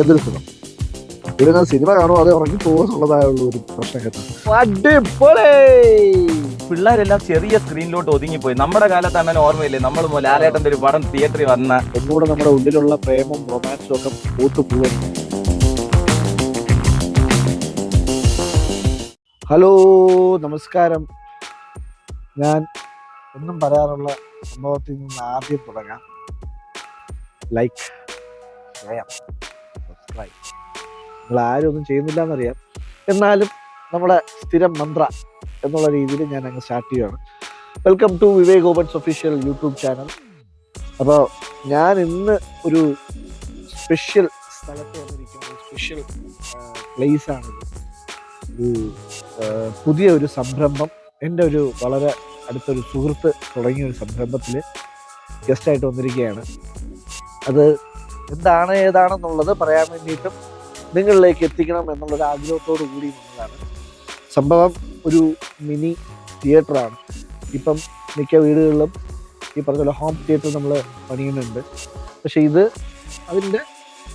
എന്തൊരു സുഖം ഞാൻ സിനിമ കാണുമോ അതേ ഉറങ്ങി പോകുന്നുള്ളതായുള്ള ഒരു പ്രശ്നം കേട്ടോ അടിപൊളി! പിള്ളേരെല്ലാം ചെറിയ സ്ക്രീനിലോട്ട് ഒതുങ്ങിപ്പോയി. നമ്മുടെ കാലത്ത് അങ്ങനെ ഓർമ്മയില്ലേ? നമ്മൾ ലാലേട്ടന്റെ ഒരു പടം തിയേറ്ററിൽ വന്ന എന്നോട് നമ്മുടെ ഉള്ളിലുള്ള പ്രേമം റൊമാൻസും ഒക്കെ പൂത്തു പോവുകയാണ്. ഹലോ നമസ്കാരം. ഞാൻ എന്നും പറയാറുള്ള സംഭവത്തിൽ നിന്ന് ആദ്യം തുടങ്ങാം. ലൈക്ക് സബ്സ്ക്രൈബ് നിങ്ങൾ ആരും ഒന്നും ചെയ്യുന്നില്ല എന്നറിയാം എന്നാലും നമ്മുടെ സ്ഥിരം മന്ത്ര എന്നുള്ള രീതിയിൽ ഞാൻ അങ്ങ് സ്റ്റാർട്ട് ചെയ്യുകയാണ് welcome to Vivek opens official YouTube channel അപ്പോൾ ഞാൻ ഇന്ന് ഒരു സ്പെഷ്യൽ സ്ഥലത്ത് വന്നിരിക്കുന്ന സ്പെഷ്യൽ പ്ലേസ് ആണിത് ഒരു പുതിയ ഒരു സംരംഭം. എന്റെ ഒരു വളരെ അടുത്തൊരു സുഹൃത്ത് തുടങ്ങിയ ഒരു സംരംഭത്തിൽ ഗസ്റ്റായിട്ട് വന്നിരിക്കുകയാണ്. അത് എന്താണ് ഏതാണെന്നുള്ളത് പറയാൻ വേണ്ടിയിട്ടും നിങ്ങളിലേക്ക് എത്തിക്കണം എന്നുള്ളൊരു ആഗ്രഹത്തോടു കൂടി വന്നതാണ്. സംഭവം ഒരു മിനി തിയേറ്ററാണ്. ഇപ്പം മിക്ക വീടുകളിലും ഈ പറഞ്ഞ പോലെ ഹോം തിയേറ്റർ നമ്മൾ പണിയുന്നുണ്ട്. പക്ഷെ ഇത് അതിന്റെ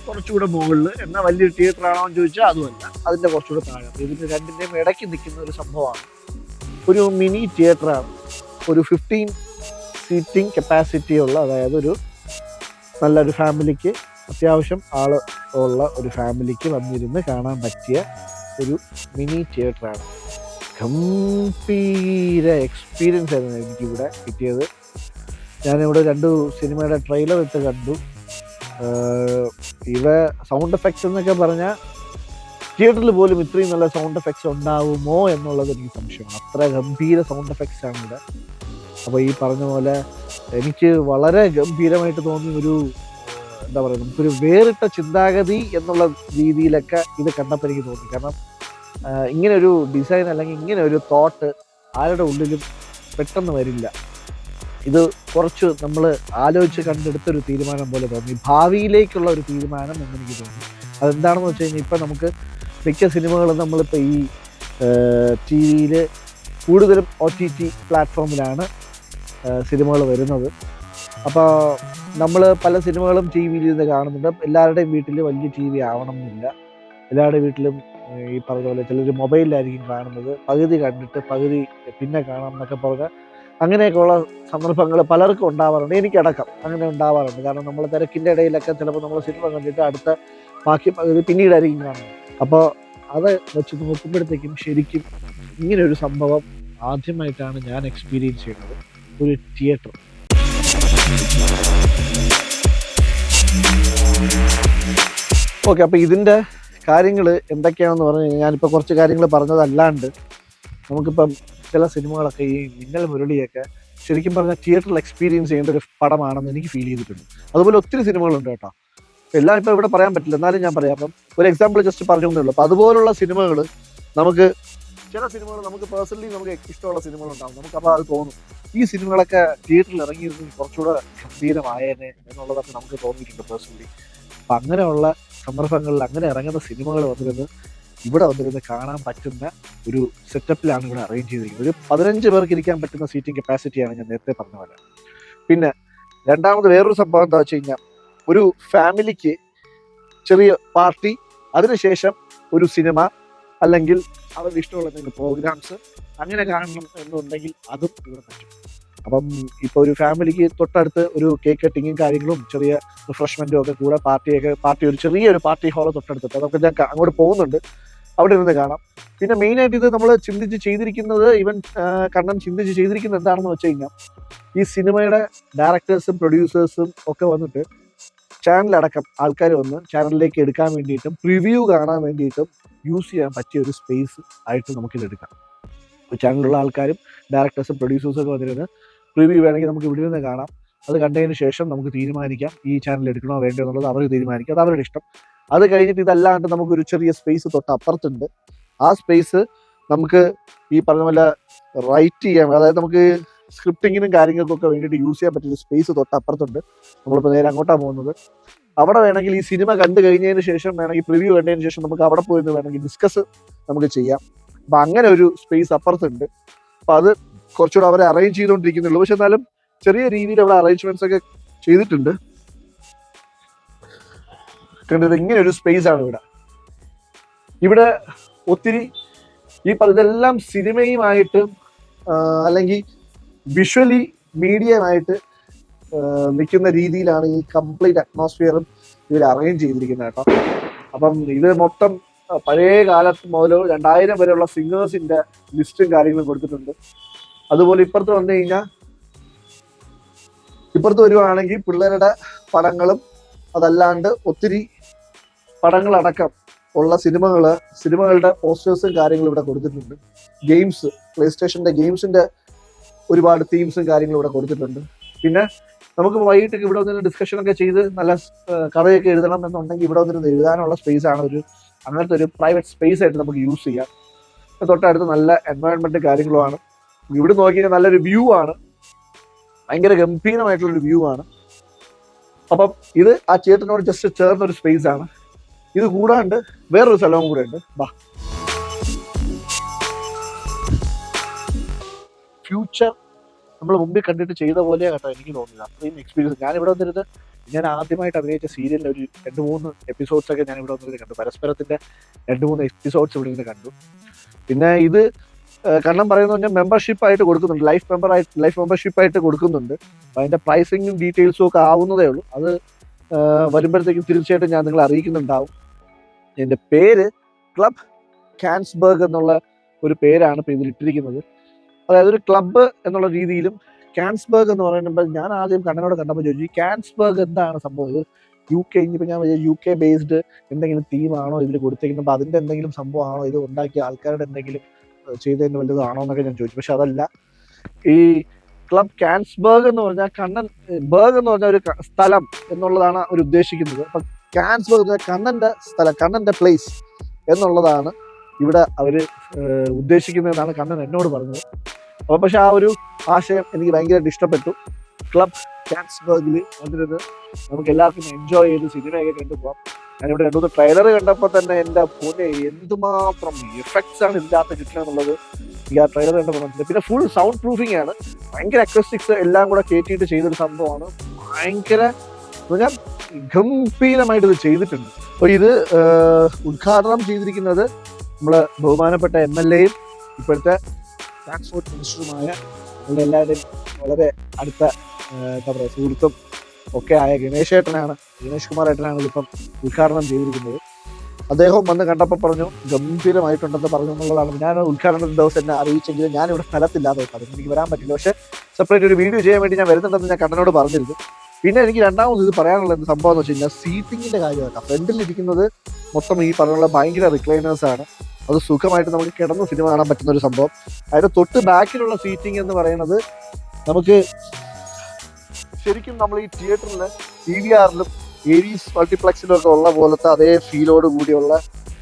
കുറച്ചുകൂടെ മുകളിൽ എന്നാൽ വലിയൊരു തിയേറ്റർ ആണോ എന്ന് ചോദിച്ചാൽ അതുമല്ല. അതിന്റെ കുറച്ചുകൂടെ താഴെ. ഇതിന്റെ രണ്ടിന്റെയും ഇടയ്ക്ക് നിൽക്കുന്ന ഒരു സംഭവമാണ്. ഒരു മിനി തിയേറ്ററാണ്. ഒരു ഫിഫ്റ്റീൻ സീറ്റിംഗ് കപ്പാസിറ്റി ഉള്ള അതായത് ഒരു നല്ലൊരു ഫാമിലിക്ക് അത്യാവശ്യം ആൾ ഉള്ള ഒരു ഫാമിലിക്ക് വന്നിരുന്ന് കാണാൻ പറ്റിയ ഒരു മിനി തിയേറ്ററാണ്. ഗംഭീര എക്സ്പീരിയൻസ് ആയിരുന്നു എനിക്കിവിടെ കിട്ടിയത്. ഞാനിവിടെ രണ്ട് സിനിമയുടെ ട്രെയിലർ ഇട്ട് കണ്ടു. ഇവ സൗണ്ട് എഫക്ട്സ് എന്നൊക്കെ പറഞ്ഞാൽ തിയേറ്ററിൽ പോലും ഇത്രയും നല്ല സൗണ്ട് എഫക്ട്സ് ഉണ്ടാവുമോ എന്നുള്ളത് എനിക്ക് സംശയമാണ്. അത്ര ഗംഭീര സൗണ്ട് എഫക്ട്സ് ആണ് ഇവിടെ. അപ്പോൾ ഈ പറഞ്ഞ പോലെ എനിക്ക് വളരെ ഗംഭീരമായിട്ട് തോന്നിയ ഒരു എന്താ പറയുക നമുക്കൊരു വേറിട്ട ചിന്താഗതി എന്നുള്ള രീതിയിലൊക്കെ ഇത് കണ്ടപ്പോൾ എനിക്ക് തോന്നി. കാരണം ഇങ്ങനെ ഒരു ഡിസൈൻ അല്ലെങ്കിൽ ഇങ്ങനെ ഒരു തോട്ട് ആരുടെ ഉള്ളിലും പെട്ടെന്ന് വരില്ല. ഇത് കുറച്ച് നമ്മൾ ആലോചിച്ച് കണ്ടെടുത്തൊരു തീരുമാനം പോലെ തോന്നി. ഭാവിയിലേക്കുള്ള ഒരു തീരുമാനം എന്ന് എനിക്ക് തോന്നി. അതെന്താണെന്ന് വെച്ച് കഴിഞ്ഞാൽ ഇപ്പം നമുക്ക് മിക്ക സിനിമകളും നമ്മളിപ്പോൾ ഈ ടി വിയിൽ കൂടുതലും ഒ ടി ടി പ്ലാറ്റ്ഫോമിലാണ് സിനിമകൾ വരുന്നത്. അപ്പോൾ നമ്മൾ പല സിനിമകളും ടി വിയിൽ ഇരുന്ന് കാണുന്നുണ്ട് എല്ലാവരുടെയും വീട്ടിൽ വലിയ ടി വി ആവണം എന്നില്ല വീട്ടിലും ഈ പറഞ്ഞ പോലെ ചിലർ മൊബൈലിലായിരിക്കും കാണുന്നത്. പകുതി കണ്ടിട്ട് പകുതി പിന്നെ കാണാം എന്നൊക്കെ പറഞ്ഞ് അങ്ങനെയൊക്കെയുള്ള സന്ദർഭങ്ങൾ പലർക്കും ഉണ്ടാവാറുണ്ട്. എനിക്കടക്കം അങ്ങനെ ഉണ്ടാവാറുണ്ട്. കാരണം നമ്മൾ തിരക്കിന്റെ ഇടയിലൊക്കെ ചിലപ്പോൾ നമ്മൾ സിനിമ കണ്ടിട്ട് അടുത്ത ബാക്കി പകുതി പിന്നീടായിരിക്കും കാണുന്നത്. അപ്പോൾ അത് വെച്ച് നോക്കുമ്പോഴത്തേക്കും ശരിക്കും ഇങ്ങനെ ഒരു സംഭവം ആദ്യമായിട്ടാണ് ഞാൻ എക്സ്പീരിയൻസ് ചെയ്യുന്നത്. ഒരു തിയേറ്റർ ഓക്കെ അപ്പോൾ ഇതിന്റെ കാര്യങ്ങൾ എന്തൊക്കെയാണെന്ന് പറഞ്ഞു കഴിഞ്ഞാൽ ഞാനിപ്പോൾ കുറച്ച് കാര്യങ്ങൾ പറഞ്ഞതല്ലാണ്ട് നമുക്കിപ്പം ചില സിനിമകളൊക്കെ ഈ മിന്നൽ മുരളിയൊക്കെ ശരിക്കും പറഞ്ഞാൽ തിയേറ്ററിൽ എക്സ്പീരിയൻസ് ചെയ്യേണ്ട ഒരു പടമാണെന്ന് എനിക്ക് ഫീൽ ചെയ്തിട്ടുണ്ട്. അതുപോലെ ഒത്തിരി സിനിമകളുണ്ട് കേട്ടോ. എല്ലാം ഇപ്പോൾ ഇവിടെ പറയാൻ പറ്റില്ല. എന്നാലും ഞാൻ പറയാം. അപ്പം ഒരു എക്സാമ്പിൾ ജസ്റ്റ് പറഞ്ഞുകൊണ്ടേ ഉള്ളൂ. അപ്പോൾ അതുപോലുള്ള സിനിമകൾ നമുക്ക് ചില സിനിമകൾ നമുക്ക് പേഴ്സണലി നമുക്ക് ഇഷ്ടമുള്ള സിനിമകളുണ്ടാവും. നമുക്ക് അപ്പോൾ അത് തോന്നും. ഈ സിനിമകളൊക്കെ തിയേറ്ററിൽ ഇറങ്ങിയിരുന്നെങ്കിൽ കുറച്ചുകൂടെ ഗംഭീരമായേനെ എന്നുള്ളതൊക്കെ നമുക്ക് തോന്നിയിട്ടുണ്ട് പേഴ്സണലി അപ്പം അങ്ങനെയുള്ള സന്ദർഭങ്ങളിൽ അങ്ങനെ ഇറങ്ങുന്ന സിനിമകൾ വന്നിരുന്ന് ഇവിടെ വന്നിരുന്ന് കാണാൻ പറ്റുന്ന ഒരു സെറ്റപ്പിലാണ് ഇവിടെ അറേഞ്ച് ചെയ്തിരിക്കുന്നത്. ഒരു പതിനഞ്ച് പേർക്ക് ഇരിക്കാൻ പറ്റുന്ന സീറ്റിംഗ് കപ്പാസിറ്റിയാണ് ഞാൻ നേരത്തെ പറഞ്ഞ പോലെ. പിന്നെ രണ്ടാമത് വേറൊരു സംഭവം എന്താ വെച്ച് കഴിഞ്ഞാൽ ഒരു ഫാമിലിക്ക് ചെറിയ പാർട്ടി അതിനുശേഷം ഒരു സിനിമ അല്ലെങ്കിൽ അവർക്ക് ഇഷ്ടമുള്ള എന്തെങ്കിലും പ്രോഗ്രാംസ് അങ്ങനെ കാണണം എന്നുണ്ടെങ്കിൽ അതും ഇവിടെ പറ്റും. അപ്പം ഇപ്പോൾ ഒരു ഫാമിലിക്ക് തൊട്ടടുത്ത് ഒരു കേക്ക് കട്ടിങ്ങും കാര്യങ്ങളും ചെറിയ റിഫ്രഷ്മെന്റും ഒക്കെ കൂടെ പാർട്ടിയൊക്കെ പാർട്ടി ഒരു ചെറിയൊരു പാർട്ടി ഹോൾ തൊട്ടടുത്ത്. നമുക്ക് ഞാൻ അങ്ങോട്ട് പോകുന്നുണ്ട്. അവിടെ ഇരുന്ന് കാണാം. പിന്നെ മെയിനായിട്ട് ഇത് നമ്മൾ ചിന്തിച്ച് ചെയ്തിരിക്കുന്നത് ഇവൻ കണ്ണൻ ചിന്തിച്ച് ചെയ്തിരിക്കുന്നത് എന്താണെന്ന് വെച്ച് കഴിഞ്ഞാൽ ഈ സിനിമയുടെ ഡയറക്ടേഴ്സും പ്രൊഡ്യൂസേഴ്സും ഒക്കെ വന്നിട്ട് ചാനലടക്കം ആൾക്കാർ വന്ന് ചാനലിലേക്ക് എടുക്കാൻ വേണ്ടിയിട്ടും റിവ്യൂ കാണാൻ വേണ്ടിയിട്ടും യൂസ് ചെയ്യാൻ പറ്റിയ ഒരു സ്പേസ് ആയിട്ട് നമുക്കിത് എടുക്കാം. ചാനലിലുള്ള ആൾക്കാരും ഡയറക്ടേഴ്സും പ്രൊഡ്യൂസേഴ്സും ഒക്കെ വന്നിരുന്ന് റിവ്യൂ വേണമെങ്കിൽ നമുക്ക് ഇവിടെ നിന്ന് കാണാം. അത് കണ്ടതിന് ശേഷം നമുക്ക് തീരുമാനിക്കാം ഈ ചാനൽ എടുക്കണോ വേണ്ടോ എന്നുള്ളത് അവർ തീരുമാനിക്കാം. അത് അവരുടെ ഇഷ്ടം. അത് കഴിഞ്ഞിട്ട് ഇതല്ലാണ്ട് നമുക്കൊരു ചെറിയ സ്പേസ് തൊട്ട് അപ്പുറത്തുണ്ട് ആ സ്പേസ് നമുക്ക് ഈ പറഞ്ഞ പോലെ റൈറ്റ് ചെയ്യാൻ അതായത് നമുക്ക് സ്ക്രിപ്റ്റിങ്ങിനും കാര്യങ്ങൾക്കൊക്കെ വേണ്ടിയിട്ട് യൂസ് ചെയ്യാൻ പറ്റിയ സ്പേസ് തൊട്ട് അപ്പുറത്തുണ്ട് നമ്മളിപ്പോൾ നേരെ അങ്ങോട്ടാണ് പോകുന്നത്. അവിടെ വേണമെങ്കിൽ ഈ സിനിമ കണ്ടു കഴിഞ്ഞതിന് ശേഷം വേണമെങ്കിൽ പ്രിവ്യൂ കണ്ടതിന് ശേഷം നമുക്ക് അവിടെ പോയി വേണമെങ്കിൽ ഡിസ്കസ് നമുക്ക് ചെയ്യാം. അപ്പം അങ്ങനെ ഒരു സ്പേസ് അപ്പുറത്തുണ്ട്. അപ്പം അത് കുറച്ചുകൂടെ അവരെ അറേഞ്ച് ചെയ്തുകൊണ്ടിരിക്കുന്നുള്ളൂ. പക്ഷെ എന്നാലും ചെറിയ രീതിയിൽ അവിടെ അറേഞ്ച്മെന്റ്സ് ഒക്കെ ചെയ്തിട്ടുണ്ട്. കണ്ടത് ഇങ്ങനെ ഒരു സ്പേസ് ആണ് ഇവിടെ. ഇവിടെ ഒത്തിരി ഈ പറഞ്ഞതെല്ലാം സിനിമയുമായിട്ടും അല്ലെങ്കിൽ വിഷ്വലി മീഡിയമായിട്ട് നിൽക്കുന്ന രീതിയിലാണ് ഈ കംപ്ലീറ്റ് അറ്റ്മോസ്ഫിയറും ഇവർ അറേഞ്ച് ചെയ്തിരിക്കുന്നത് കേട്ടോ. അപ്പം ഇത് മൊത്തം പഴയ കാലത്ത് മുതൽ രണ്ടായിരം വരെയുള്ള സിംഗേഴ്സിന്റെ ലിസ്റ്റും കാര്യങ്ങളും കൊടുത്തിട്ടുണ്ട്. അതുപോലെ ഇപ്പുറത്ത് വന്നു കഴിഞ്ഞാൽ ഇപ്പുറത്ത് വരുവാണെങ്കിൽ പിള്ളേരുടെ പടങ്ങളും അതല്ലാണ്ട് ഒത്തിരി പടങ്ങളടക്കം ഉള്ള സിനിമകൾ സിനിമകളുടെ പോസ്റ്റേഴ്സും കാര്യങ്ങളും ഇവിടെ കൊടുത്തിട്ടുണ്ട്. ഗെയിംസ് പ്ലേ സ്റ്റേഷന്റെ ഗെയിംസിന്റെ ഒരുപാട് തീംസും കാര്യങ്ങളും ഇവിടെ കൊടുത്തിട്ടുണ്ട്. പിന്നെ നമുക്ക് വൈകിട്ട് ഇവിടെ വന്നിട്ട് ഡിസ്കഷൻ ഒക്കെ ചെയ്ത് നല്ല കഥയൊക്കെ എഴുതണം എന്നുണ്ടെങ്കിൽ ഇവിടെ വന്നിരുന്ന് എഴുതാനുള്ള സ്പേസ് ആണ് ഒരു അങ്ങനത്തെ ഒരു പ്രൈവറ്റ് സ്പേസ് ആയിട്ട് നമുക്ക് യൂസ് ചെയ്യാം. തൊട്ടടുത്ത് നല്ല എൻവയോൺമെന്റ് കാര്യങ്ങളുമാണ്. ഇവിടെ നോക്കിയാൽ നല്ലൊരു വ്യൂ ആണ്. ഭയങ്കര ഗംഭീരമായിട്ടുള്ള ഒരു വ്യൂ ആണ്. അപ്പം ഇത് ആ ചേട്ടനോട് ജസ്റ്റ് ചേർന്ന ഒരു സ്പേസ് ആണ്. ഇത് കൂടാണ്ട് വേറൊരു സ്ഥലവും കൂടെ ഉണ്ട്. ബാ. ഫ്യൂച്ചർ നമ്മൾ മുമ്പിൽ കണ്ടിട്ട് ചെയ്ത പോലെ കേട്ടോ എനിക്ക് തോന്നിയത്. അത്രയും എക്സ്പീരിയൻസ് ഞാൻ ഇവിടെ വന്നിരുന്ന് ഞാൻ ആദ്യമായിട്ട് അഭിനയിച്ച സീരിയലിൽ ഒരു രണ്ട് മൂന്ന് എപ്പിസോഡ്സ് ഒക്കെ ഞാൻ ഇവിടെ വന്നിരുന്ന് കണ്ടു. പരസ്പരത്തിന്റെ രണ്ട് മൂന്ന് എപ്പിസോഡ്സ് ഇവിടെ നിന്ന് കണ്ടു. പിന്നെ ഇത് കണ്ണം പറയുന്നത് പറഞ്ഞാൽ മെമ്പർഷിപ്പ് ആയിട്ട് കൊടുക്കുന്നുണ്ട്. ലൈഫ് മെമ്പർ ആയിട്ട് ലൈഫ് മെമ്പർഷിപ്പ് ആയിട്ട് കൊടുക്കുന്നുണ്ട്. അതിന്റെ പ്രൈസിങ്ങും ഡീറ്റെയിൽസും ഒക്കെ ആവുന്നതേ ഉള്ളൂ. അത് വരുമ്പോഴത്തേക്കും തീർച്ചയായിട്ടും ഞാൻ നിങ്ങളെ അറിയിക്കുന്നുണ്ടാവും. എന്റെ പേര് ക്ലബ് കാൻസ്ബർഗ് എന്നുള്ള ഒരു പേരാണ് ഇപ്പോൾ ഇതിൽ ഇട്ടിരിക്കുന്നത് അതായത് ഒരു ക്ലബ്ബ് എന്നുള്ള രീതിയിലും കാൻസ്ബർഗ് എന്ന് പറയുമ്പോൾ ഞാൻ ആദ്യം കണ്ണനോട് കണ്ടപ്പോൾ ചോദിച്ചു ഈ കാൻസ്ബർഗ് എന്താണ് സംഭവം? ഇത് യു കെ ഇനിയിപ്പോൾ ഞാൻ യു കെ ബേസ്ഡ് എന്തെങ്കിലും തീമാണോ ഇതിൽ കൊടുത്തേക്കുന്നത്? അപ്പോൾ അതിന്റെ എന്തെങ്കിലും സംഭവമാണോ? ഇത് ഉണ്ടാക്കിയ ആൾക്കാരുടെ എന്തെങ്കിലും ചെയ്തതിന് വലുതാണോ എന്നൊക്കെ ഞാൻ ചോദിച്ചു. പക്ഷെ അതല്ല. ഈ ക്ലബ് കാൻസ്ബർഗ് എന്ന് പറഞ്ഞാൽ കണ്ണൻ ബർഗ് എന്ന് പറഞ്ഞ ഒരു സ്ഥലം എന്നുള്ളതാണ് അവർ ഉദ്ദേശിക്കുന്നത്. അപ്പം കാൻസ്ബർഗ് എന്ന് പറഞ്ഞാൽ കണ്ണന്റെ സ്ഥലം കണ്ണന്റെ പ്ലേസ് എന്നുള്ളതാണ് ഇവിടെ ഉദ്ദേശിക്കുന്നത് ഉദ്ദേശിക്കുന്നതെന്നാണ് കണ്ണൻ എന്നോട് പറഞ്ഞത്. അപ്പൊ പക്ഷെ ആ ഒരു ആശയം എനിക്ക് ഭയങ്കരമായിട്ട് ഇഷ്ടപ്പെട്ടു. ക്ലബ് ക്യാൻസ്ബർഗിൽ വന്നിരുന്ന് നമുക്ക് എല്ലാവർക്കും എൻജോയ് ചെയ്ത് സിനിമയൊക്കെ കണ്ടുപോകാം ഞാനിവിടെ രണ്ടു മൂന്ന് ട്രെയിലർ കണ്ടപ്പോൾ തന്നെ എന്റെ പൊന്നെ എന്തുമാത്രം എഫക്ട്സ് ആണ് ഇതിനകത്ത് കിട്ടുക എന്നുള്ളത് എനിക്ക് ആ ട്രെയിലർ കണ്ടപ്പോൾ മനസ്സിലായി. പിന്നെ ഫുൾ സൗണ്ട് പ്രൂഫിംഗ് ആണ്. ഭയങ്കര അക്വസ്റ്റിക്സ് എല്ലാം കൂടെ കയറ്റിയിട്ട് ചെയ്തൊരു സംഭവമാണ്. ഭയങ്കര ഞാൻ ഗംഭീരമായിട്ട് ഇത് ചെയ്തിട്ടുണ്ട്. അപ്പോൾ ഇത് ഉദ്ഘാടനം ചെയ്തിരിക്കുന്നത് നമ്മളെ ബഹുമാനപ്പെട്ട എം എൽ എയും ഇപ്പോഴത്തെ ട്രാൻസ്പോർട്ട് മിനിസ്റ്ററുമായ നമ്മുടെ എല്ലാവരുടെയും വളരെ അടുത്ത എന്താ പറയുക സുഹൃത്തും ഒക്കെ ആയ ഗണേഷ് ഏട്ടനാണ് ഗണേഷ് കുമാർ ഏട്ടനാണ് ഇതിപ്പം ഉദ്ഘാടനം ചെയ്തിരിക്കുന്നത്. അദ്ദേഹം വന്ന് കണ്ടപ്പോൾ പറഞ്ഞു ഗംഭീരമായിട്ടുണ്ടെന്ന് പറഞ്ഞു എന്നുള്ളതാണ്. ഞാൻ ഉദ്ഘാടന ദിവസം എന്നെ അറിയിച്ചെങ്കിലും ഞാനിവിടെ സ്ഥലത്തില്ലാതെ അതുകൊണ്ട് എനിക്ക് വരാൻ പറ്റില്ല. പക്ഷേ സെപ്പറേറ്റ് ഒരു വീഡിയോ ചെയ്യാൻ വേണ്ടി ഞാൻ വരുന്നുണ്ടെന്ന് ഞാൻ കണ്ണനോട് പറഞ്ഞിരുന്നു. പിന്നെ എനിക്ക് രണ്ടാമത് ഇത് പറയാനുള്ള സംഭവം എന്ന് വെച്ച് കഴിഞ്ഞാൽ സീറ്റിങ്ങിന്റെ കാര്യമാക്കാം ഫ്രണ്ടിൽ ഇരിക്കുന്നത് മൊത്തം ഈ പറഞ്ഞുള്ള ഭയങ്കര റിക്ലൈനേഴ്സ് ആണ്. അത് സുഖമായിട്ട് നമുക്ക് കിടന്ന് സിനിമ കാണാൻ പറ്റുന്ന ഒരു സംഭവം. അതിന്റെ തൊട്ട് ബാക്കിലുള്ള സീറ്റിംഗ് എന്ന് പറയുന്നത് നമുക്ക് ശരിക്കും നമ്മൾ ഈ തിയേറ്ററിൽ ടി വി ആറിലും ഏരീസ് മൾട്ടിപ്ലക്സിലും ഒക്കെ ഉള്ള പോലത്തെ അതേ ഫീലോട് കൂടിയുള്ള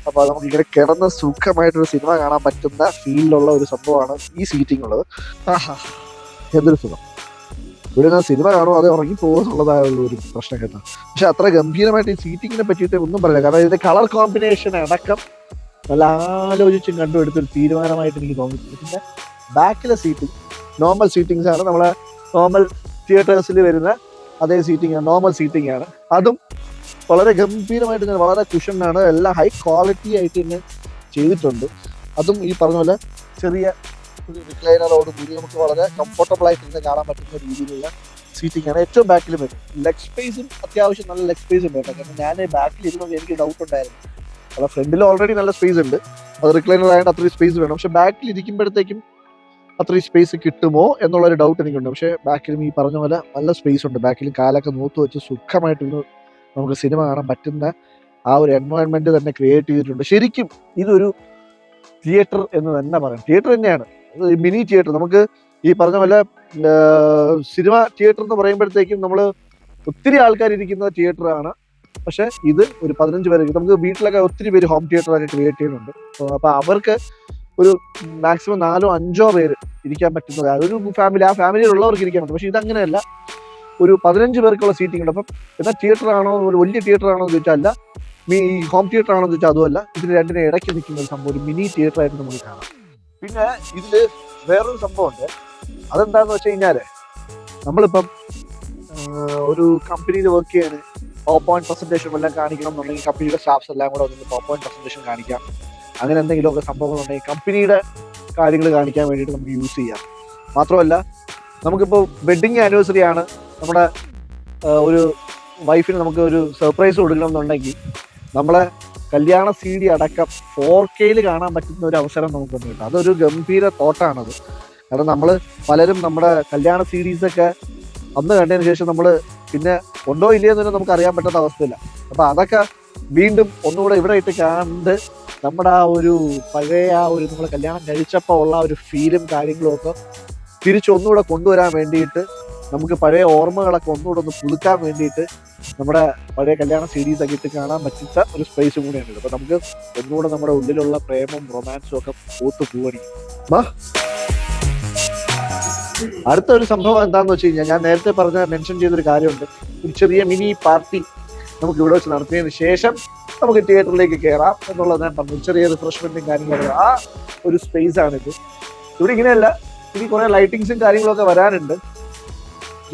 അപ്പോൾ നമുക്ക് ഇങ്ങനെ കിടന്ന് സുഖമായിട്ടൊരു സിനിമ കാണാൻ പറ്റുന്ന ഫീലിലുള്ള ഒരു സംഭവമാണ് ഈ സീറ്റിംഗ് ഉള്ളത്. എന്തൊരു സുഖം. ഇവിടെ ഞാൻ സിനിമ കാണുമോ അതേ ഉറങ്ങി പോകുന്നുള്ളതായുള്ള ഒരു പ്രശ്നം കേട്ടോ. പക്ഷെ അത്ര ഗംഭീരമായിട്ട് ഈ സീറ്റിങ്ങിനെ പറ്റിയിട്ട് ഒന്നും പറയില്ല. കാരണം ഇതിന്റെ കളർ കോമ്പിനേഷൻ അടക്കം നല്ല ആലോചിച്ചും ഒരു തീരുമാനമായിട്ട് എനിക്ക് തോന്നിയിട്ടുണ്ട്. പിന്നെ ബാക്കിലെ സീറ്റിംഗ് നോർമൽ സീറ്റിംഗ്സ് ആണ്. നമ്മളെ നോർമൽ തിയേറ്റേഴ്സിൽ വരുന്ന അതേ സീറ്റിംഗ് ആണ് നോർമൽ സീറ്റിംഗ് ആണ്. അതും വളരെ ഗംഭീരമായിട്ട് തന്നെ വളരെ കുഷനാണ് എല്ലാം ഹൈ ക്വാളിറ്റി ആയിട്ട് തന്നെ ചെയ്തിട്ടുണ്ട്. അതും ഈ പറഞ്ഞ പോലെ ചെറിയ ഒരു റിക്ലൈനറോട് കൂടി നമുക്ക് വളരെ കംഫർട്ടബിൾ ആയിട്ട് തന്നെ കാണാൻ പറ്റുന്ന രീതിയിലുള്ള സീറ്റിംഗ് ആണ് ഏറ്റവും ബാക്കിൽ വരും ലെഗ് സ്പേസും അത്യാവശ്യം നല്ല ലെഗ് സ്പേസും കേട്ടോ കാരണം ഞാൻ ബാക്കിൽ ഇരുന്നത് എനിക്ക് ഡൗട്ട് ഉണ്ടായിരുന്നു. അല്ല ഫ്രണ്ടിൽ ഓൾറെഡി നല്ല സ്പേസ് ഉണ്ട്. അത് റിക്ലൈനർ ആയതുകൊണ്ട് അത്രയും സ്പേസ് വേണം. പക്ഷെ ബാക്കിൽ ഇരിക്കുമ്പോഴത്തേക്കും അത്രയും സ്പേസ് കിട്ടുമോ എന്നുള്ള ഒരു ഡൗട്ട് എനിക്കുണ്ട്. പക്ഷേ ബാക്കിലും ഈ പറഞ്ഞ പോലെ നല്ല സ്പേസ് ഉണ്ട്. ബാക്കിലും കാലൊക്കെ നൂത്ത് വെച്ച് സുഖമായിട്ട് ഇന്ന് നമുക്ക് സിനിമ കാണാൻ പറ്റുന്ന ആ ഒരു എൻവയോൺമെന്റ് തന്നെ ക്രിയേറ്റ് ചെയ്തിട്ടുണ്ട്. ശരിക്കും ഇതൊരു തിയേറ്റർ എന്ന് തന്നെ പറയാം. തിയേറ്റർ തന്നെയാണ്. മിനി തിയേറ്റർ നമുക്ക് ഈ പറഞ്ഞ പോലെ സിനിമ തിയേറ്റർ എന്ന് പറയുമ്പോഴത്തേക്കും നമ്മൾ ഒത്തിരി ആൾക്കാർ ഇരിക്കുന്ന തിയേറ്റർ ആണ്. പക്ഷെ ഇത് ഒരു പതിനഞ്ച് പേര് നമുക്ക് വീട്ടിലൊക്കെ ഒത്തിരി പേര് ഹോം തിയേറ്റർ ഒക്കെ ക്രിയേറ്റ് ചെയ്യുന്നുണ്ട്. അപ്പൊ അവർക്ക് ഒരു മാക്സിമം നാലോ അഞ്ചോ പേര് ഇരിക്കാൻ പറ്റുന്നത് അതൊരു ഫാമിലി ആ ഫാമിലിയിൽ ഫാമിലിയിലുള്ളവർക്ക് ഇരിക്കാൻ പറ്റും. പക്ഷെ ഇതങ്ങനെയല്ല. ഒരു പതിനഞ്ച് പേർക്കുള്ള സീറ്റിംഗ് ഉണ്ട്. അപ്പം എന്നാൽ തിയേറ്റർ ആണോ ഒരു വലിയ തിയേറ്റർ ആണോ എന്ന് ചോദിച്ചാൽ അല്ല. ഈ ഹോം തിയേറ്റർ ആണോ എന്ന് ചോദിച്ചാൽ അതുമല്ല. ഇതിന് രണ്ടിനെ ഇടയ്ക്ക് നിൽക്കുന്ന ഒരു സംഭവം ഒരു മിനി തിയേറ്റർ ആയിട്ട് നമുക്ക് കാണാം. പിന്നെ ഇതിൽ വേറൊരു സംഭവമുണ്ട്. അതെന്താന്ന് വെച്ച് കഴിഞ്ഞാൽ നമ്മളിപ്പം ഒരു കമ്പനിയിൽ വർക്ക് ചെയ്യാണ്. പവർ പോയിന്റ് പ്രസന്റേഷൻ എല്ലാം കാണിക്കണം എന്നുണ്ടെങ്കിൽ കമ്പനിയുടെ സ്റ്റാഫ്സ് എല്ലാം കൂടെ ഒന്ന് പോയിന്റ് പ്രസന്റേഷൻ കാണിക്കാം. അങ്ങനെ എന്തെങ്കിലുമൊക്കെ സംഭവങ്ങൾ ഉണ്ടെങ്കിൽ കമ്പനിയുടെ കാര്യങ്ങൾ കാണിക്കാൻ വേണ്ടിയിട്ട് നമുക്ക് യൂസ് ചെയ്യാം. മാത്രമല്ല നമുക്കിപ്പോൾ വെഡിങ് ആനിവേഴ്സറി ആണ്. നമ്മുടെ ഒരു വൈഫിന് നമുക്ക് ഒരു സർപ്രൈസ് കൊടുക്കണം എന്നുണ്ടെങ്കിൽ നമ്മളെ കല്യാണ സി ഡി അടക്കം ഫോർ കെയിൽ കാണാൻ പറ്റുന്ന ഒരു അവസരം നമുക്കൊന്നും കിട്ടും. അതൊരു ഗംഭീര തോട്ടാണത്. കാരണം നമ്മൾ പലരും നമ്മുടെ കല്യാണ സീരീസൊക്കെ അന്ന് കണ്ടതിന് ശേഷം നമ്മൾ പിന്നെ ഉണ്ടോ ഇല്ലയോ എന്നൊന്നും നമുക്ക് അറിയാൻ പറ്റാത്ത അവസ്ഥയില്ല അപ്പൊ അതൊക്കെ വീണ്ടും ഒന്നുകൂടെ ഇവിടെ ഇട്ട് കണ്ട് നമ്മുടെ ആ ഒരു പഴയ ആ ഒരു നമ്മൾ കല്യാണം കഴിച്ചപ്പോൾ ഉള്ള ഒരു ഫീലും കാര്യങ്ങളും ഒക്കെ തിരിച്ചൊന്നുകൂടെ കൊണ്ടുവരാൻ വേണ്ടിയിട്ട് നമുക്ക് പഴയ ഓർമ്മകളൊക്കെ ഒന്നുകൂടെ ഒന്ന് പുതുക്കാൻ വേണ്ടിയിട്ട് നമ്മുടെ പഴയ കല്യാണ സീരീസ് ഒക്കെ ഇട്ട് കാണാൻ പറ്റുന്ന ഒരു സ്പേസും കൂടെയാണ് അപ്പൊ നമുക്ക് ഒന്നുകൂടെ നമ്മുടെ ഉള്ളിലുള്ള പ്രേമം റൊമാൻസും ഒക്കെ പൂത്ത് പൂവണി. വാ അടുത്ത ഒരു സംഭവം എന്താന്ന് വെച്ച് കഴിഞ്ഞാൽ ഞാൻ നേരത്തെ പറഞ്ഞ മെൻഷൻ ചെയ്തൊരു കാര്യമുണ്ട്. ഒരു ചെറിയ മിനി പാർട്ടി നമുക്ക് ഇവിടെ വെച്ച് നടത്തിയതിന് ശേഷം നമുക്ക് തിയേറ്ററിലേക്ക് കയറാം എന്നുള്ളത് ഞാൻ പറഞ്ഞു. ചെറിയ റിഫ്രഷ്മെന്റും കാര്യങ്ങളൊക്കെ. ആ ഒരു സ്പേസ് ആണിത്. ഇവിടെ ഇങ്ങനെയല്ല ഇനി കുറെ ലൈറ്റിങ്സും കാര്യങ്ങളൊക്കെ വരാനുണ്ട്.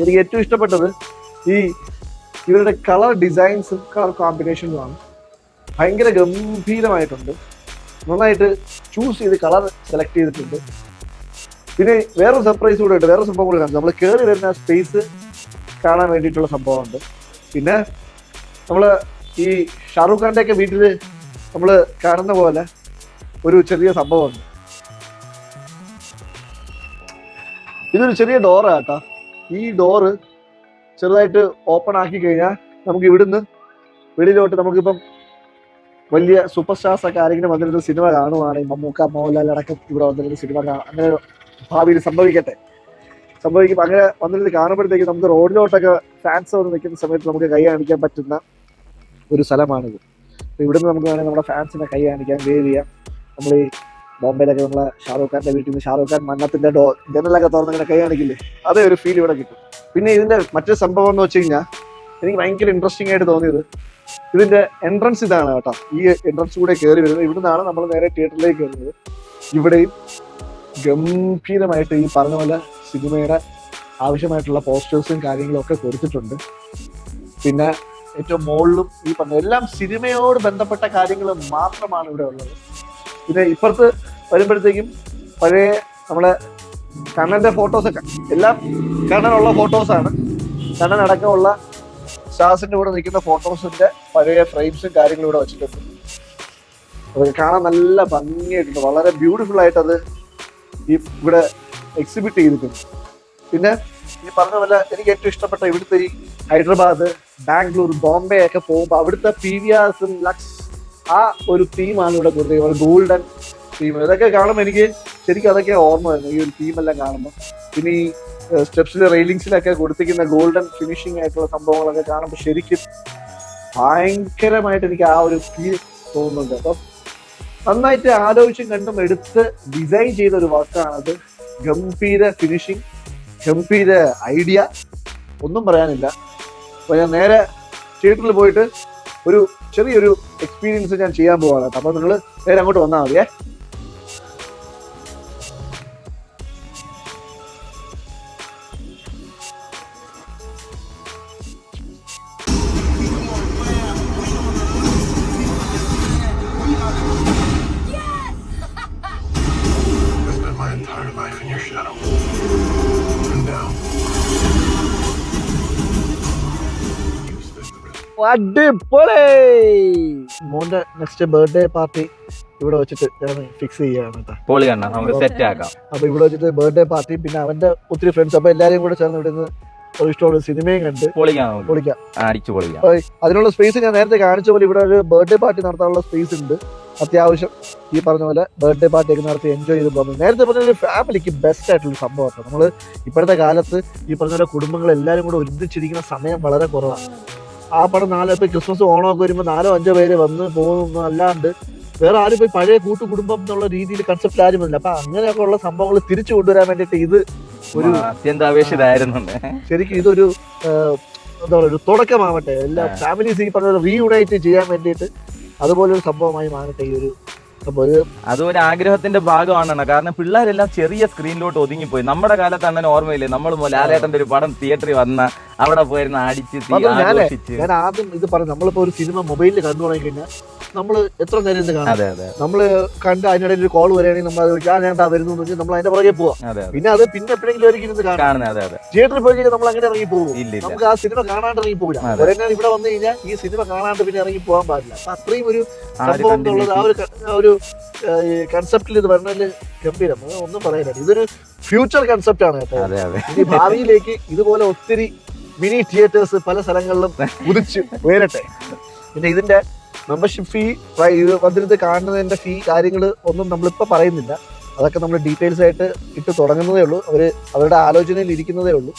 എനിക്ക് ഏറ്റവും ഇഷ്ടപ്പെട്ടത് ഈ ഇവരുടെ കളർ ഡിസൈൻസും കളർ കോമ്പിനേഷനുമാണ് ഭയങ്കര ഗംഭീരമായിട്ടുണ്ട്. നന്നായിട്ട് ചൂസ് ചെയ്ത് കളർ സെലക്ട് ചെയ്തിട്ടുണ്ട്. പിന്നെ വേറെ സർപ്രൈസ് കൂടെ ഉണ്ട്. വേറെ സംഭവം കൂടെ നമ്മൾ കയറി വരുന്ന സ്പേസ് കാണാൻ വേണ്ടിയിട്ടുള്ള സംഭവമുണ്ട്. പിന്നെ നമ്മൾ ഈ ഷാറൂഖ് ഖാന്റെ ഒക്കെ വീട്ടിൽ നമ്മൾ കാണുന്ന പോലെ ഒരു ചെറിയ സംഭവമുണ്ട്. ഇതൊരു ചെറിയ ഡോറാണ് കേട്ടോ. ഈ ഡോറ് ചെറുതായിട്ട് ഓപ്പൺ ആക്കി കഴിഞ്ഞാൽ നമുക്ക് ഇവിടുന്ന് വെളിയിലോട്ട് നമുക്കിപ്പം വലിയ സൂപ്പർ സ്റ്റാർസ് ഒക്കെ ആരെങ്കിലും വന്നിരുന്ന സിനിമ കാണുവാണെങ്കിൽ മമ്മൂക്ക മോഹൻലാൽ അടക്കം ഇവിടെ വന്നിരുന്ന സിനിമ അങ്ങനെ ഭാവിയിൽ സംഭവിക്കട്ടെ. സംഭവിക്കുമ്പോൾ അങ്ങനെ വന്നിട്ട് കാണുമ്പോഴത്തേക്ക് നമുക്ക് റോഡിലോട്ടൊക്കെ ഫാൻസ് വന്ന് നിൽക്കുന്ന സമയത്ത് നമുക്ക് കൈ കാണിക്കാൻ പറ്റുന്ന ഒരു സ്ഥലമാണിത്. അപ്പോൾ ഇവിടുന്ന് നമുക്ക് വേണമെങ്കിൽ നമ്മുടെ ഫാൻസിനെ കൈ കാണിക്കാൻ വേവ് ചെയ്യാം. നമ്മൾ ഈ ബോംബെയിലൊക്കെ നമ്മളെ ഷാറൂഖ് ഖാന്റെ വീട്ടിൽ നിന്ന് ഷാറൂഖ് ഖാൻ മണ്ണത്തിന്റെ ഡോ ജനലൊക്കെ തുറന്ന് ഇങ്ങനെ കൈ കാണിക്കില്ലേ? അതേ ഒരു ഫീൽ ഇവിടെ കിട്ടും. പിന്നെ ഇതിന്റെ മറ്റൊരു സംഭവം എന്ന് വെച്ച് കഴിഞ്ഞാൽ എനിക്ക് ഭയങ്കര ഇൻട്രസ്റ്റിംഗ് ആയിട്ട് തോന്നിയത് ഇതിന്റെ എൻട്രൻസ് ഇതാണ് കേട്ടോ. ഈ എൻട്രൻസ് കൂടെ കയറി വരുന്നത്. ഇവിടുന്നാണ് നമ്മൾ നേരെ തിയേറ്ററിലേക്ക് വരുന്നത്. ഇവിടെയും ഗംഭീരമായിട്ട് ഈ പറഞ്ഞ പോലെ സിനിമയുടെ ആവശ്യമായിട്ടുള്ള പോസ്റ്റേഴ്സും കാര്യങ്ങളും ഒക്കെ കൊടുത്തിട്ടുണ്ട്. പിന്നെ ഏറ്റവും മുകളിലും ഈ പറഞ്ഞ എല്ലാം സിനിമയോട് ബന്ധപ്പെട്ട കാര്യങ്ങൾ മാത്രമാണ് ഇവിടെ ഉള്ളത്. പിന്നെ ഇപ്പുറത്ത് വരുമ്പോഴത്തേക്കും പഴയ നമ്മളെ കണ്ണന്റെ ഫോട്ടോസൊക്കെ എല്ലാം കണ്ണനുള്ള ഫോട്ടോസാണ് കണ്ണൻ അടക്കമുള്ള സ്റ്റാർസിന്റെ കൂടെ നിൽക്കുന്ന ഫോട്ടോസിന്റെ പഴയ ഫ്രെയിംസും കാര്യങ്ങളും ഇവിടെ വെച്ചിട്ടുണ്ട്. അതൊക്കെ കാണാൻ നല്ല ഭംഗിയായിട്ടുണ്ട്. വളരെ ബ്യൂട്ടിഫുൾ ആയിട്ട് അത് ഈ ഇവിടെ എക്സിബിറ്റ് ചെയ്തിട്ടുണ്ട് പിന്നെ ഈ പറഞ്ഞ പോലെ എനിക്ക് ഏറ്റവും ഇഷ്ടപ്പെട്ട ഇവിടുത്തെ ഈ ഹൈദരാബാദ് ബാംഗ്ലൂർ ബോംബെ ഒക്കെ പോകുമ്പോൾ അവിടുത്തെ പി വി ആർസും ലക്സ് ആ ഒരു തീമാണ് ഇവിടെ കൊടുത്തത്. ഗോൾഡൻ തീം ഇതൊക്കെ കാണുമ്പോൾ എനിക്ക് ശരിക്കും അതൊക്കെ ഓർമ്മ വരുന്നു ഈ ഒരു തീമെല്ലാം കാണുമ്പോൾ പിന്നെ ഈ സ്റ്റെപ്സിലെ റെയിലിങ്സിലൊക്കെ കൊടുത്തിരിക്കുന്ന ഗോൾഡൻ ഫിനിഷിംഗ് ആയിട്ടുള്ള സംഭവങ്ങളൊക്കെ കാണുമ്പോൾ ശരിക്കും ഭയങ്കരമായിട്ട് എനിക്ക് ആ ഒരു ഫീൽ തോന്നുന്നുണ്ട്. അപ്പം നന്നായിട്ട് ആലോചിച്ചും കണ്ടും എടുത്ത് ഡിസൈൻ ചെയ്ത ഒരു വർക്കാണത്. ഗംഭീര ഫിനിഷിങ് ഗംഭീര ഐഡിയ ഒന്നും പറയാനില്ല. അപ്പൊ ഞാൻ നേരെ തിയേറ്ററിൽ പോയിട്ട് ഒരു ചെറിയൊരു എക്സ്പീരിയൻസ് ഞാൻ ചെയ്യാൻ പോവാണ്. അപ്പോൾ അപ്പൊ നിങ്ങൾ നേരെ അങ്ങോട്ട് വന്നാൽ മതിയേ. അടിപൊളി. മോന്റെ നെക്സ്റ്റ് ബർത്ത്ഡേ പാർട്ടി ഇവിടെ വെച്ചിട്ട് ഞാൻ ഫിക്സ് ചെയ്യാണ് പൊളി നമുക്ക് സെറ്റ് ആക്കാം. അപ്പൊ ഇവിടെ വെച്ചിട്ട് ബർത്ത്ഡേ പാർട്ടി പിന്നെ അവന്റെ ഒത്തിരി ഫ്രണ്ട്സ് അപ്പൊ എല്ലാരെയും കൂടെ ചേർന്ന് ഇവിടുന്ന് ഒരു ഇഷ്ടമുള്ള സിനിമയും കണ്ട് പൊളിക്കാം നമുക്ക്. പൊളിക്കാം. അടിച്ചു പൊളിക്കാം. അതിനുള്ള സ്പേസ് ഞാൻ നേരത്തെ കാണിച്ച പോലെ ഇവിടെ ഒരു ബർത്ത്ഡേ പാർട്ടി നടത്താനുള്ള സ്പേസ് ഉണ്ട്. അത്യാവശ്യം ഈ പറഞ്ഞ പോലെ ബർത്ത്ഡേ പാർട്ടി ഒക്കെ നടത്തി എൻജോയ് ചെയ്ത് പോകുന്നത് നേരത്തെ പറഞ്ഞ ഒരു ഫാമിലിക്ക് ബെസ്റ്റ് ആയിട്ടുള്ള സംഭവമാണ് നമ്മൾ ഇപ്പോഴത്തെ കാലത്ത് ഈ പറഞ്ഞ പോലെ കുടുംബങ്ങൾ എല്ലാവരും കൂടെ ഒരുമിച്ചിരിക്കുന്ന സമയം വളരെ കുറവാണ്. ആ പടം നാലോ ഇപ്പൊ ക്രിസ്മസ് ഓണമൊക്കെ വരുമ്പോൾ നാലോ അഞ്ചോ പേര് വന്ന് പോകുന്നു അല്ലാണ്ട് വേറെ ആരും പോയി പഴയ കൂട്ടുകുടുംബം എന്നുള്ള രീതിയിൽ കൺസെപ്റ്റ് ആരും വന്നില്ല. അപ്പൊ അങ്ങനെയൊക്കെ ഉള്ള സംഭവങ്ങൾ തിരിച്ചു കൊണ്ടുവരാൻ വേണ്ടിയിട്ട് ഇത് ഒരു അത്യന്താപേക്ഷിതായിരുന്നു ശരിക്കും ഇതൊരു എന്താ പറയുക ഒരു തുടക്കമാവട്ടെ. എല്ലാ. ഫാമിലീസ് ഈ പറഞ്ഞ റീയുണൈറ്റ് ചെയ്യാൻ വേണ്ടിയിട്ട് അതുപോലെ ഒരു സംഭവമായി മാറട്ടെ ഈ ഒരു അപ്പൊ ഒരു അതും ഒരു ആഗ്രഹത്തിന്റെ ഭാഗമാണ് കാരണം പിള്ളേരെല്ലാം ചെറിയ സ്ക്രീനിലോട്ട് ഒതുങ്ങിപ്പോയി. നമ്മുടെ കാലത്ത് അണ്ണൻ ഓർമ്മയില്ലേ? നമ്മൾ ലാലേട്ടന്റെ ഒരു പടം തിയേറ്ററിൽ വന്ന അവിടെ പോയിരുന്ന അടിച്ച് ഞാൻ ആദ്യം ഇത് പറഞ്ഞു നമ്മളിപ്പോ ഒരു സിനിമ മൊബൈലിൽ കണ്ടു തുടങ്ങി കഴിഞ്ഞാൽ നമ്മൾ എത്ര നേരം ഇത് കാണാം? നമ്മൾ കണ്ട് അതിനിടയിൽ ഒരു കോൾ വരികയാണെങ്കിൽ നമ്മൾ അത് ഞാൻ ഞാൻ വരുന്നു വെച്ചാൽ നമ്മൾ അതിന്റെ പുറകെ പോവാം. പിന്നെ അത് പിന്നെ എപ്പോഴെങ്കിലും ഒരിക്കലും ഇരുന്ന് കാണാം. തിയേറ്ററിൽ പോയി കഴിഞ്ഞാൽ നമ്മൾ അങ്ങനെ ഇറങ്ങി പോകും. നമുക്ക് ആ സിനിമ കാണാണ്ട് ഇറങ്ങി പോകില്ല. ഒരെണ്ണം ഇവിടെ വന്നു കഴിഞ്ഞാൽ ഈ സിനിമ കാണാണ്ട് പിന്നെ ഇറങ്ങി പോകാൻ പാടില്ല. അപ്പൊ അത്രയും ഒരു സംഭവം എന്നുള്ളത് ആ ഒരു ഒരു കൺസെപ്റ്റിൽ ഇത് പറഞ്ഞാൽ ഗംഭീരം. ഒന്നും പറയാനില്ല. ഇതൊരു ഫ്യൂച്ചർ കൺസെപ്റ്റ് ആണ് കേട്ടോ. ഇനി ഭാവിയിലേക്ക് ഇതുപോലെ ഒത്തിരി മിനി തിയേറ്റേഴ്സ് പല സ്ഥലങ്ങളിലും ഉദിച്ച് ഉയരട്ടെ. പിന്നെ ഇതിന്റെ മെമ്പർഷിപ്പ് ഫീ വന്നിരുന്ന് കാണുന്നതിന്റെ ഫീ കാര്യങ്ങൾ ഒന്നും നമ്മളിപ്പോൾ പറയുന്നില്ല. അതൊക്കെ നമ്മൾ ഡീറ്റെയിൽസ് ആയിട്ട് ഇട്ട് തുടങ്ങുന്നതേ ഉള്ളൂ. അവർ അവരുടെ ആലോചനയിൽ ഇരിക്കുന്നതേ ഉള്ളൂ.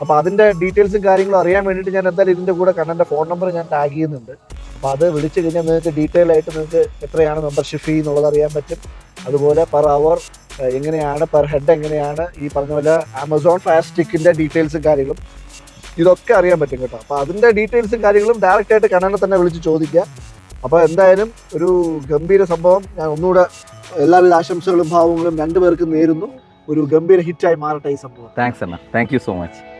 അപ്പോൾ അതിന്റെ ഡീറ്റെയിൽസും കാര്യങ്ങളും അറിയാൻ വേണ്ടിയിട്ട് ഞാൻ എന്തായാലും ഇതിന്റെ കൂടെ കണ്ണന്റെ ഫോൺ നമ്പർ ഞാൻ ടാഗ് ചെയ്യുന്നുണ്ട്. അപ്പോൾ അത് വിളിച്ചു കഴിഞ്ഞാൽ നിങ്ങൾക്ക് ഡീറ്റെയിൽ ആയിട്ട് നിങ്ങൾക്ക് എത്രയാണ് മെമ്പർഷിപ്പ് ഫീ എന്നുള്ളത് അറിയാൻ പറ്റും. അതുപോലെ പെർ അവർ എങ്ങനെയാണ് പെർ ഹെഡ് എങ്ങനെയാണ് ഈ പറഞ്ഞ പോലെ ആമസോൺ ഫയർ ഡീറ്റെയിൽസും കാര്യങ്ങളും ഇതൊക്കെ അറിയാൻ പറ്റും കേട്ടോ. അപ്പോൾ അതിന്റെ ഡീറ്റെയിൽസും കാര്യങ്ങളും ഡയറക്റ്റ് ആയിട്ട് കണ്ണനെ തന്നെ വിളിച്ച് ചോദിക്കുക അപ്പൊ എന്തായാലും ഒരു ഗംഭീര സംഭവം. ഞാൻ ഒന്നുകൂടെ എല്ലാവിധ ആശംസകളും ഭാവങ്ങളും രണ്ടുപേർക്കും നേരുന്നു. ഒരു ഗംഭീര ഹിറ്റായി മാറട്ടെ ഈ സംഭവം. താങ്ക്സ് അണ്ണ. Thank you so much